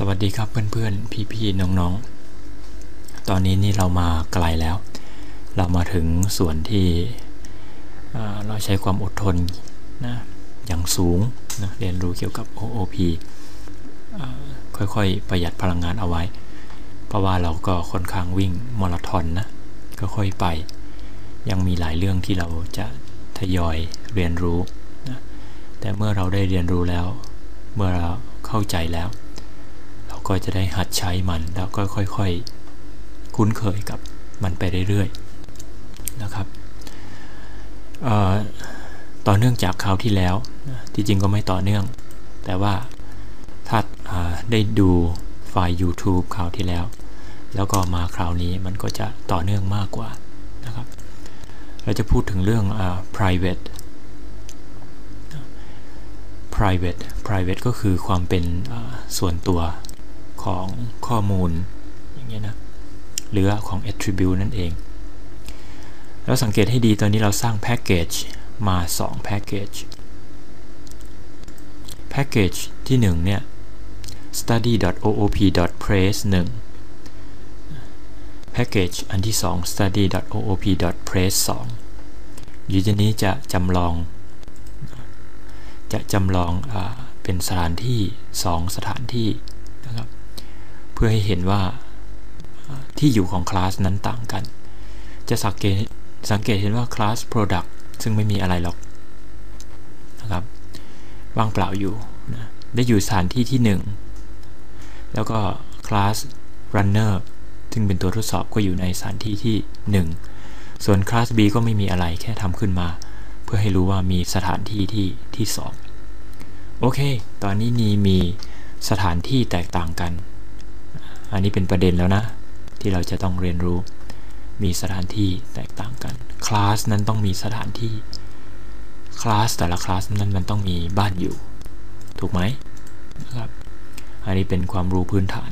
สวัสดีครับเพื่อนๆ พี่ๆ น้องๆ ตอนนี้นี่เรามาไกลแล้ว เรามาถึงส่วนที่เราใช้ความอดทนนะอย่างสูงนะเรียนรู้เกี่ยวกับ OOP ค่อยๆ ประหยัดพลังงานเอาไว้ เพราะว่าเราก็ค่อนข้างวิ่งมาราธอนนะก็ค่อยไป ยังมีหลายเรื่องที่เราจะทยอยเรียนรู้นะแต่เมื่อเราได้เรียนรู้แล้ว เมื่อเราเข้าใจแล้ว ก็จะได้หัดใช้มันแล้วก็ค่อยๆ คุ้นเคยกับมันไปเรื่อยๆนะครับต่อเนื่องจากคราวที่แล้วที่จริงก็ไม่ต่อเนื่อง แต่ว่าถ้าได้ดูไฟล์ YouTube คราวที่แล้ว แล้วก็มาคราวนี้มันก็จะต่อเนื่องมากกว่านะครับ เราจะพูดถึงเรื่อง private private private ก็คือความเป็นส่วนตัว ของข้อมูลอย่างเงี้ยนะหรือของ attribute นั่นเอง แล้วสังเกตให้ดีตอนนี้เราสร้างแพ็กเกจมา2แพ็กเกจแพ็กเกจที่1เนี่ย study.oop.press 1แพ็กเกจอันที่ 2 study.oop.press 2อยู่ที่นี้จะจำลอง จะจำลองอเป็นสถานที่ 2 สถานที่นะครับ เพื่อให้เห็นว่าที่อยู่ของคลาสนั้นต่างกัน จะสังเกตสังเกตเห็นว่าคลาส Product ซึ่งไม่มีอะไรหรอกนะครับว่างเปล่าอยู่นะได้อยู่สถานที่ที่ 1 แล้วก็คลาส Runner ซึ่งเป็นตัวทดสอบก็อยู่ในสถานที่ที่ 1 ส่วนคลาส B ก็ไม่มีอะไรแค่ทำขึ้นมา เพื่อให้รู้ว่ามีสถานที่ที่ที่ 2 โอเค ตอนนี้นีมีสถานที่แตกต่างกัน อันนี้เป็นประเด็นแล้วนะ ที่เราจะต้องเรียนรู้ มีสถานที่แตกต่างกัน คลาสนั้นต้องมีสถานที่ คลาสแต่ละคลาสนั้นมันต้องมีบ้านอยู่ ถูกไหมนะครับ อันนี้เป็นความรู้พื้นฐาน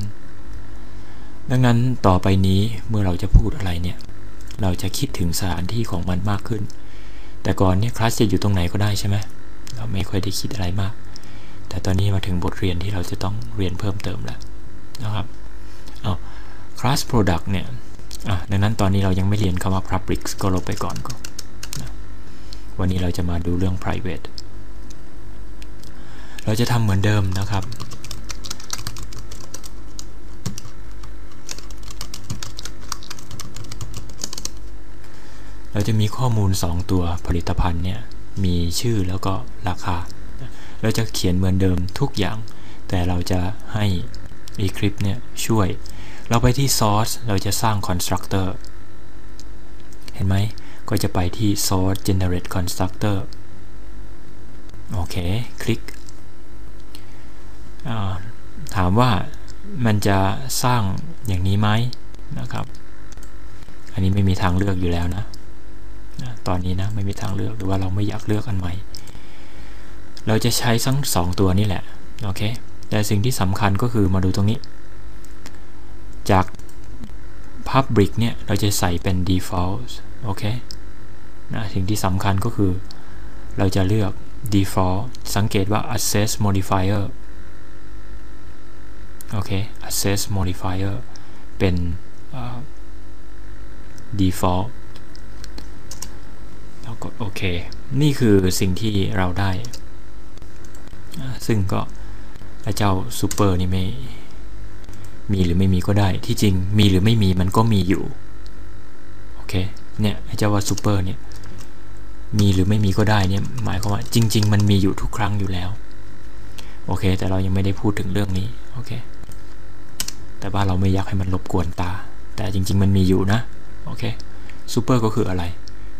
ดังนั้นต่อไปนี้เมื่อเราจะพูดอะไรเนี่ย เราจะคิดถึงสถานที่ของมันมากขึ้น แต่ก่อนเนี่ยคลาสจะอยู่ตรงไหนก็ได้ใช่ไหมเราไม่ค่อยได้คิดอะไรมาก แต่ตอนนี้มาถึงบทเรียนที่เราจะต้องเรียนเพิ่มเติมแล้วนะครับ class product เนี่ยดังนั้นตอนนี้เรายังไม่เรียนคำว่า public ก็ลบไปก่อนก็นวันนี้เราจะมาดูเรื่อง private เราจะทำเหมือนเดิมนะครับ เราจะมีข้อมูล 2 ตัวผลิตภัณฑ์เนี่ย มีชื่อแล้วก็ราคา เราจะเขียนเหมือนเดิมทุกอย่าง แต่เราจะให้ e c l i p s เนี่ยช่วย เราไปที่ source เราจะสร้าง constructor เห็นไหม ก็จะไปที่ source generate constructor โอเค คลิก ถามว่ามันจะสร้างอย่างนี้ไหมนะครับ อันนี้ไม่มีทางเลือกอยู่แล้วนะ ตอนนี้นะ ไม่มีทางเลือก หรือว่าเราไม่อยากเลือกอันใหม่ เราจะใช้ทั้งสองตัวนี่แหละ โอเค แต่สิ่งที่สำคัญก็คือมาดูตรงนี้ จาก Public เนี่ยเราจะใส่เป็น Default โอเคนะสิ่งที่สำคัญก็คือ เราจะเลือก Default สังเกตว่า Access Modifier โอเค Access Modifier เป็น Default แล้วกดโอเค นี่คือสิ่งที่เราได้ ซึ่งก็เจ้า Super นี่ไม่ มีหรือไม่มีก็ได้ ที่จริงมีหรือไม่มีมันก็มีอยู่ โอเค เนี่ยไอเจ้าว่าซูเปอร์เนี่ย มีหรือไม่มีก็ได้เนี่ย หมายความว่าจริง ๆ มันมีอยู่ทุกครั้งอยู่แล้ว โอเค แต่เรายังไม่ได้พูดถึงเรื่องนี้ โอเค แต่ว่าเราไม่อยากให้มันรบกวนตา แต่จริง ๆ มันมีอยู่นะ โอเคซูเปอร์ก็คืออะไร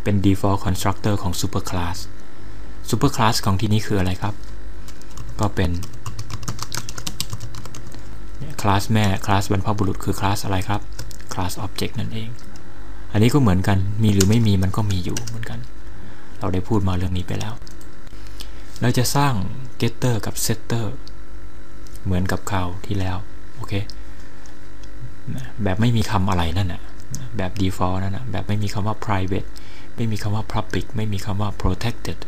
เป็น default constructor ของ super class super class ของที่นี้คืออะไรครับ ก็เป็น ลาสแม่คลาสบรรพบุรุษคือคลาสอะไรครับคลาสออบเจกต์นั่นเอง อันนี้ก็เหมือนกันมีหรือไม่มีมันก็มีอยู่เหมือนกัน เราได้พูดมาเรื่องนี้ไปแล้ว เราจะสร้าง getter กับ setter เหมือนกับคราวที่แล้วโอเคแบบไม่มีคำอะไรนั่นนะแบบ default นั่นนะแบบไม่มีคำว่า private ไม่มีคำว่า public ไม่มีคำว่า protected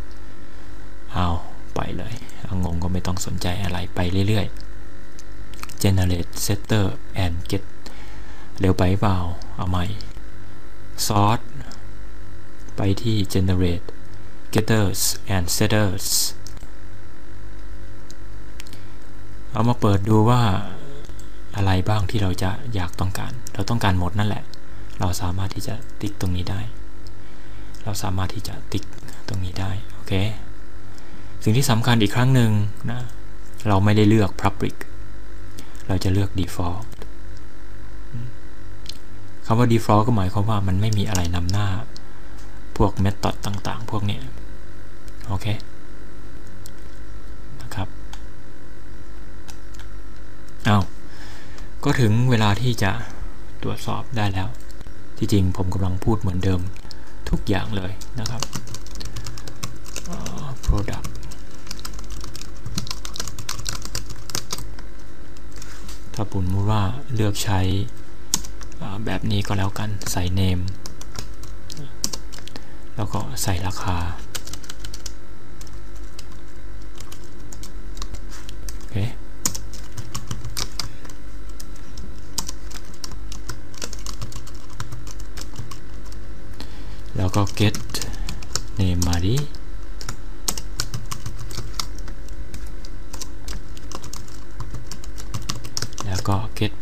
เอาไปเลย งงก็ไม่ต้องสนใจอะไรไปเรื่อยๆ generate setter and get เร็วไปเปล่าเอาใหม่ sort ไปที่ generate getters and setters เอามาเปิดดูว่าอะไรบ้างที่เราจะอยากต้องการ เราต้องการหมดนั่นแหละ เราสามารถที่จะติ๊กตรงนี้ได้ เราสามารถที่จะติ๊กตรงนี้ได้ โอเค สิ่งที่สำคัญอีกครั้งหนึ่งนะ เราไม่ได้เลือก public เราจะเลือก default คำว่า default ก็หมายความว่ามันไม่มีอะไรนำหน้า พวก method ต่างๆ พวกนี้ โอเค นะครับ เอาก็ถึงเวลาที่จะตรวจสอบได้แล้ว ที่จริงผมกำลังพูดเหมือนเดิมทุกอย่างเลยนะครับ product ถ้าปุ่นมูว่าเลือกใช้แบบนี้ก็แล้วกันใส่ name แล้วก็ใส่ราคาโอเค แล้วก็ get name มาดิ แล้วก็ get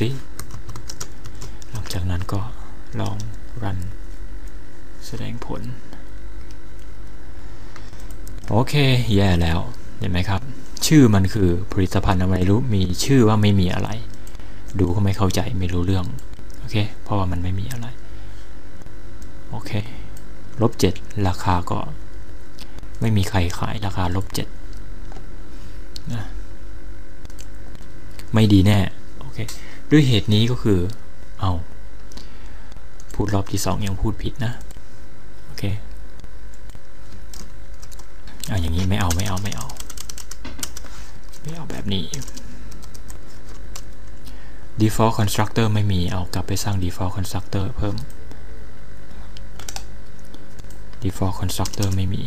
price มาสิหลังจากนั้นก็ลอง run แสดงผล โอเค แย่แล้ว เห็นไหมครับ ชื่อมันคือผลิตภัณฑ์อะไรรู้ มีชื่อว่าไม่มีอะไร ดูก็ไม่เข้าใจไม่รู้เรื่อง โอเค เพราะว่ามันไม่มีอะไร โอเค ลบเจ็ดราคาก็ ไม่มีใครขายราคาลบเจ็ดนะไม่ดีแน่ โอเค ด้วยเหตุนี้ก็คือ เอา พูดรอบที่สองยังพูดผิดนะ โอเคอะอย่างนี้ไม่เอาไม่เอาไม่เอา ไม่เอาแบบนี้ default constructor ไม่มี เอากลับไปสร้าง default constructor เพิ่ม default constructor ไม่มี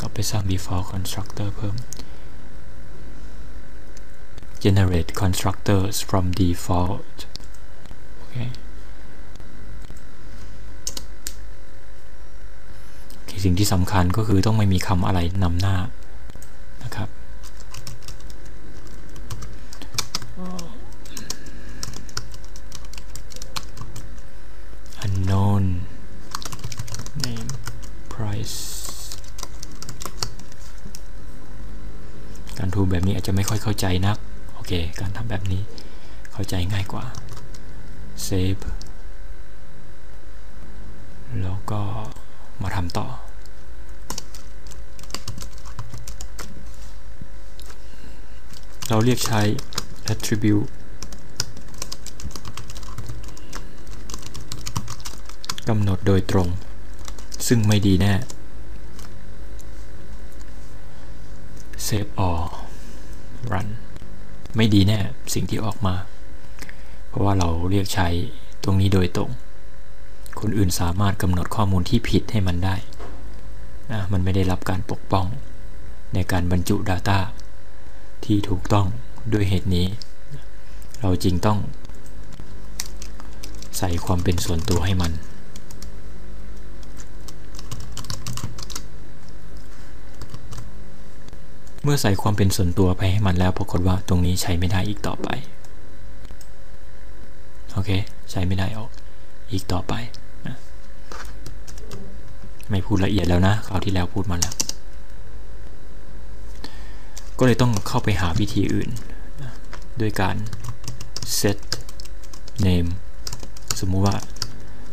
กลับไปสร้าง default constructor เพิ่ม generate constructors from default โอเคสิ่งที่สำคัญก็คือต้องไม่มีคำอะไรนำหน้านะครับ unknown name price การทูแบบนี้อาจจะไม่ค่อยเข้าใจนัก เค การทำแบบนี้เข้าใจง่ายกว่า save แล้วก็มาทำต่อ เราเรียกใช้ attribute กำหนดโดยตรง ซึ่งไม่ดีแน่ save all run ไม่ดีแน่สิ่งที่ออกมา เพราะว่าเราเรียกใช้ตรงนี้โดยตรง คนอื่นสามารถกำหนดข้อมูลที่ผิดให้มันได้นะมันไม่ได้รับการปกป้องในการบรรจุ Data ที่ถูกต้องด้วยเหตุนี้ เราจริงต้องใส่ความเป็นส่วนตัวให้มัน เมื่อใส่ความเป็นส่วนตัวไปให้มันแล้วปรากฏว่าตรงนี้ใช้ไม่ได้อีกต่อไป โอเค ใช้ไม่ได้ออก อีกต่อไปนะไม่พูดละเอียดแล้วนะคราวที่แล้วพูดมาแล้ว ก็เลยต้องเข้าไปหาวิธีอื่นนะด้วยการ set name สมมุติว่า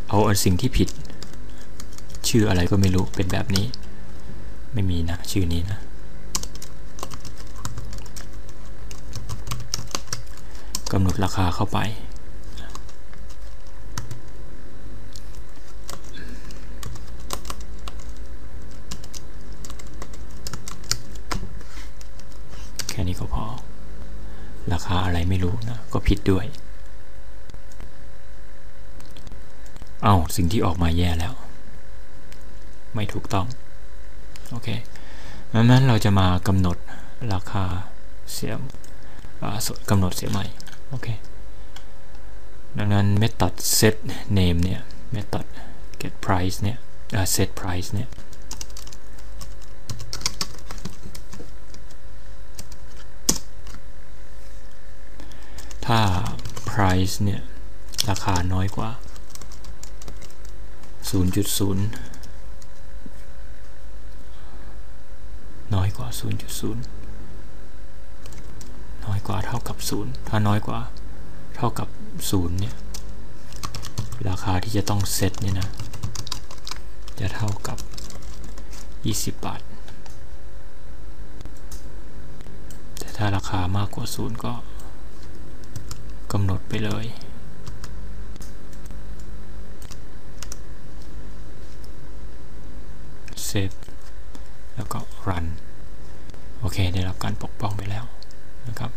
เอาสิ่งที่ผิด ชื่ออะไรก็ไม่รู้เป็นแบบนี้ ไม่มีนะ ชื่อนี้นะ กำหนดราคาเข้าไป แค่นี้ก็พอ ราคาอะไรไม่รู้นะ ก็ผิดด้วย เอา้าสิ่งที่ออกมาแย่แล้ว ไม่ถูกต้อง โอเคดังนั้นเราจะมากำหนดราคาเสียมกำหนดเสียใหม่ โอเค ดังนั้น method set name เนี่ย method get price เนี่ย set price เนี่ยถ้า price เนี่ย ราคาน้อยกว่า 0.0 น้อยกว่า 0.0 น้อยกว่าเท่ากับ 0 ถ้าน้อยกว่าเท่ากับ 0 เนี่ย ราคาที่จะต้องเซตเนี่ยนะ จะเท่ากับ 20 บาท แต่ถ้าราคามากกว่า 0 ก็กำหนดไปเลยเซฟแล้วก็ run โอเค ได้รับการปกป้องไปแล้ว นะครับ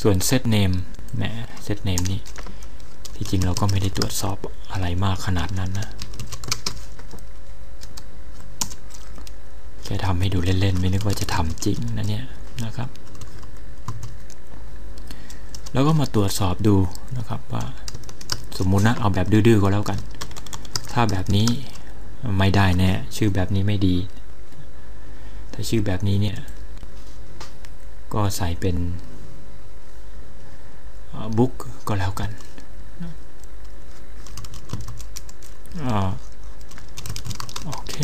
ส่วน set name แหม set name นี่ที่จริงเราก็ไม่ได้ตรวจสอบอะไรมากขนาดนั้นนะแค่ทำให้ดูเล่นๆ ไม่นึกว่าจะทำจริงนะเนี่ยนะครับ แล้วก็มาตรวจสอบดูนะครับว่าสมมุตินะเอาแบบดื้อๆก็แล้วกัน ถ้าแบบนี้ไม่ได้แน่ชื่อแบบนี้ไม่ดี ถ้าชื่อแบบนี้เนี่ย ก็ใส่เป็นบุ๊กก็แล้วกันโอเค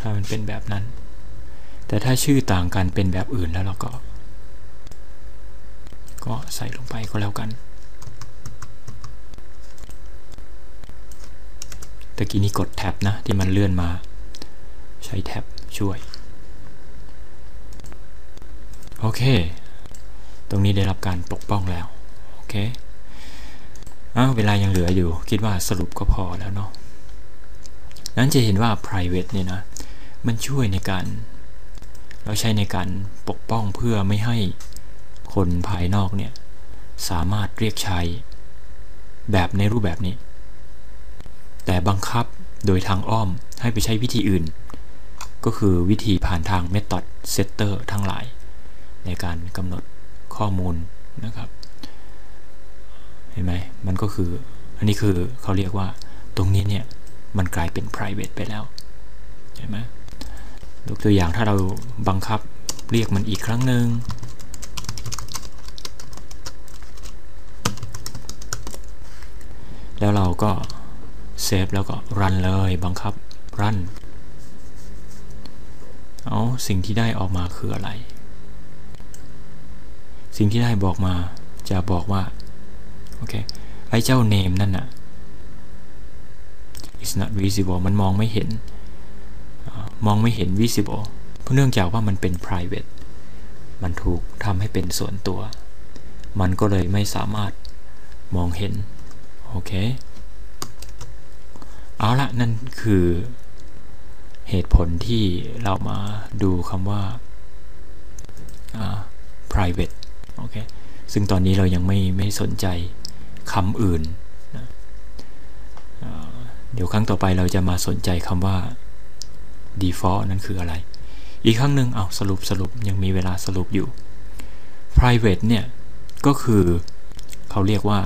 ถ้ามันเป็นแบบนั้น แต่ถ้าชื่อต่างกันเป็นแบบอื่นแล้วเราก็ ก็ใส่ลงไปก็แล้วกันตะกี้นี้กดแท็บนะ ที่มันเลื่อนมา ใช้แท็บ ช่วย โอเค ตรงนี้ได้รับการปกป้องแล้ว โอเคอ้าเวลายังเหลืออยู่ คิดว่าสรุปก็พอแล้วเนาะนั้นจะเห็นว่า private เนี่ยนะ มันช่วยในการ เราใช้ในการปกป้องเพื่อไม่ให้คนภายนอกเนี่ย สามารถเรียกใช้แบบในรูปแบบนี้ แต่บังคับโดยทางอ้อมให้ไปใช้วิธีอื่น ก็คือวิธีผ่านทาง method setter ทั้งหลาย ในการกำหนดข้อมูลนะครับ เห็นไหมมันก็คือ อันนี้คือเขาเรียกว่าตรงนี้เนี่ย มันกลายเป็น private ไปแล้ว เห็นไหมยกตัวอย่างถ้าเราบังคับเรียกมันอีกครั้งหนึ่งแล้วเราก็เซฟแล้วก็รันเลยบังคับรัน เอาสิ่งที่ได้ออกมาคืออะไร สิ่งที่ได้บอกมาจะบอกว่า โอเค ไอ้เจ้า name นั่นน่ะ is not visible มันมองไม่เห็น มองไม่เห็น visible เพราะเนื่องจากว่ามันเป็น private มันถูกทำให้เป็นส่วนตัว มันก็เลยไม่สามารถมองเห็น โอเค เอาละนั่นคือ เหตุผลที่เรามาดูคำว่า private โอเค ซึ่งตอนนี้เรายังไม่ไม่สนใจคำอื่นนะเดี๋ยวครั้งต่อไปเราจะมาสนใจคำว่า default นั่นคืออะไร อีกครั้งหนึ่งเอาสรุปสรุปยังมีเวลาสรุปอยู่ private เนี่ย ก็คือเขาเรียกว่า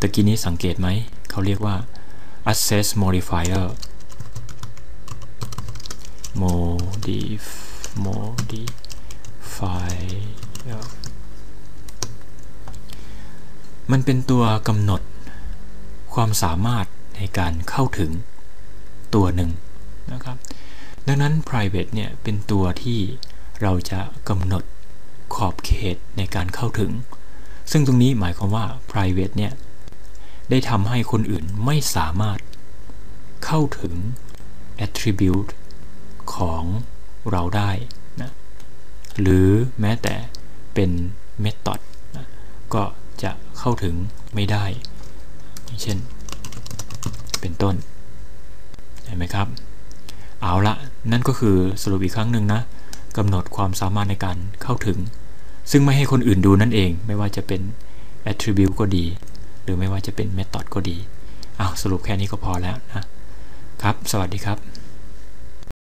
ตะกี้นี้สังเกตไหม เขาเรียกว่า access modifier modif modifier มันเป็นตัวกำหนดความสามารถในการเข้าถึงตัวหนึ่งนะครับ ดังนั้น private เนี่ยเป็นตัวที่เราจะกำหนดขอบเขตในการเข้าถึง ซึ่งตรงนี้หมายความว่า private เนี่ยได้ทำให้คนอื่นไม่สามารถเข้าถึง attribute ของเราได้นะหรือแม้แต่เป็น method นะก็จะเข้าถึงไม่ได้ เช่น เป็นต้น เห็นไหมครับ เอาละนั่นก็คือสรุปอีกครั้งหนึ่งนะกำหนดความสามารถในการเข้าถึง ซึ่งไม่ให้คนอื่นดูนั่นเอง ไม่ว่าจะเป็น attribute ก็ดี หรือไม่ว่าจะเป็น method ก็ดี เอาสรุปแค่นี้ก็พอแล้วนะครับ สวัสดีครับ